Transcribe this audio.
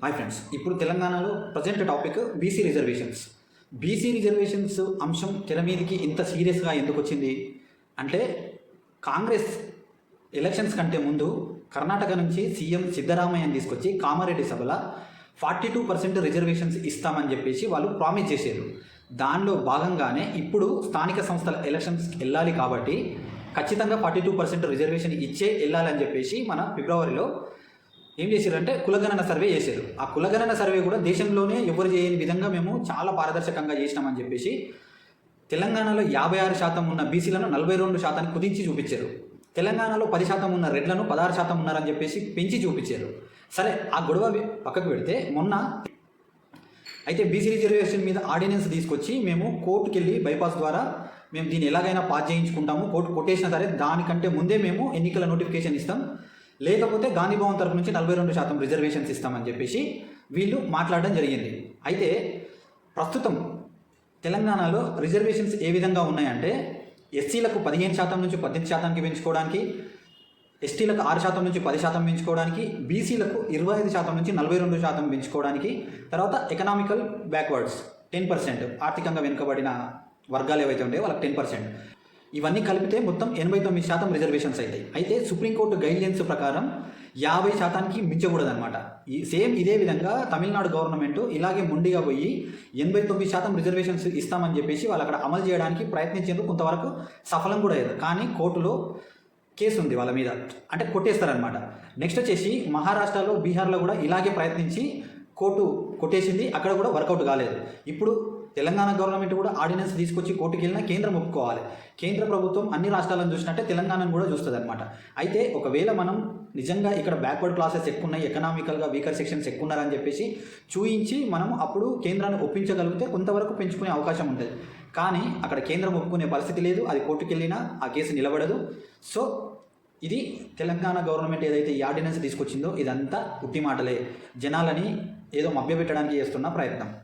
Hi friends ఇప్పుడు తెలంగాణలో present topic BC reservations BC reservations అంశం తెర మీదకి ఇంత సీరియస్గా ఎందుకు వచ్చింది? అంటే కాంగ్రెస్ ఎలక్షన్స్ కంటే ముందు కర్ణాటక నుంచి సీఎం సిద్ధరామయ్యని తీసుకొచ్చి కామారెడ్డి సభలో ఫార్టీ టూ పర్సెంట్ రిజర్వేషన్స్ ఇస్తామని చెప్పేసి వాళ్ళు ప్రామిస్ చేశారు. దానిలో భాగంగానే ఇప్పుడు స్థానిక సంస్థల ఎలక్షన్స్కి వెళ్ళాలి కాబట్టి ఖచ్చితంగా ఫార్టీ టూ పర్సెంట్ రిజర్వేషన్ ఇచ్చే వెళ్ళాలని చెప్పేసి మన ఫిబ్రవరిలో ఏం చేశారంటే కులగణన సర్వే చేశారు. ఆ కులగణన సర్వే కూడా దేశంలోనే ఎవరు చేయని విధంగా మేము చాలా పారదర్శకంగా చేసినామని చెప్పేసి తెలంగాణలో యాభై ఆరు శాతం ఉన్న బీసీలను నలభై రెండు శాతాన్ని కుదించి చూపించారు. తెలంగాణలో పది శాతం ఉన్న రెడ్లను పదహారు శాతం ఉన్నారని చెప్పేసి పెంచి చూపించారు. సరే ఆ గొడవ పక్కకు పెడితే మొన్న అయితే బీసీ రిజర్వేషన్ మీద ఆర్డినెన్స్ తీసుకొచ్చి మేము కోర్టుకి వెళ్ళి బైపాస్ ద్వారా మేము దీన్ని ఎలాగైనా పాస్ చేయించుకుంటాము. కోర్టు కొట్టేసినా సరే దానికంటే ముందే మేము ఎన్నికల నోటిఫికేషన్ ఇస్తాం. లేకపోతే గాంధీభవన్ తరపు నుంచి నలభై రెండు శాతం రిజర్వేషన్స్ ఇస్తామని చెప్పేసి వీళ్ళు మాట్లాడడం జరిగింది. అయితే ప్రస్తుతం తెలంగాణలో రిజర్వేషన్స్ ఏ విధంగా ఉన్నాయంటే ఎస్సీలకు పదిహేను శాతం నుంచి పద్దెనిమిది శాతానికి పెంచుకోవడానికి ఎస్టీలకు ఆరు శాతం నుంచి పది శాతం పెంచుకోవడానికి బీసీలకు ఇరవై ఐదు శాతం నుంచి నలభై రెండు శాతం పెంచుకోవడానికి తర్వాత ఎకనామికల్ బ్యాక్వర్డ్స్ టెన్ పర్సెంట్ ఆర్థికంగా వెనుకబడిన వర్గాలు ఏవైతే ఉంటాయో వాళ్ళకి టెన్ పర్సెంట్ ఇవన్నీ కలిపితే మొత్తం ఎనభై తొమ్మిది శాతం రిజర్వేషన్స్ అవుతాయి. అయితే సుప్రీంకోర్టు గైడ్లైన్స్ ప్రకారం యాభై శాతానికి మించకూడదనమాట ఈ సేమ్ ఇదే విధంగా తమిళనాడు గవర్నమెంట్ ఇలాగే ముండిగా పోయి ఎనభై తొమ్మిది శాతం రిజర్వేషన్స్ ఇస్తామని చెప్పేసి వాళ్ళు అక్కడ అమలు చేయడానికి ప్రయత్నించేందుకు కొంతవరకు సఫలం కూడా అయ్యారు. కానీ కోర్టులో కేసు ఉంది వాళ్ళ మీద. అంటే కొట్టేస్తారనమాట నెక్స్ట్ వచ్చేసి మహారాష్ట్రలో బీహార్లో కూడా ఇలాగే ప్రయత్నించి కోర్టు కొట్టేసింది అక్కడ కూడా వర్కౌట్ కాలేదు. ఇప్పుడు తెలంగాణ గవర్నమెంట్ కూడా ఆర్డినెన్స్ తీసుకొచ్చి కోర్టుకి వెళ్ళినా కేంద్రం ఒప్పుకోవాలి. కేంద్ర ప్రభుత్వం అన్ని రాష్ట్రాలను చూసినట్టే తెలంగాణను కూడా చూస్తుంది అనమాట అయితే ఒకవేళ మనం నిజంగా ఇక్కడ బ్యాక్వర్డ్ క్లాసెస్ ఎక్కువ ఉన్నాయి ఎకనామికల్గా వీకర్ సెక్షన్స్ ఎక్కువ ఉన్నారని చెప్పేసి చూయించి మనం అప్పుడు కేంద్రాన్ని ఒప్పించగలిగితే కొంతవరకు పెంచుకునే అవకాశం ఉంటుంది. కానీ అక్కడ కేంద్రం ఒప్పుకునే పరిస్థితి లేదు అది కోర్టుకు వెళ్ళినా ఆ కేసు నిలబడదు. సో ఇది తెలంగాణ గవర్నమెంట్ ఏదైతే ఈ ఆర్డినెన్స్ తీసుకొచ్చిందో ఇదంతా ఉట్టి మాటలే. జనాలని ఏదో మభ్యపెట్టడానికి చేస్తున్న ప్రయత్నం.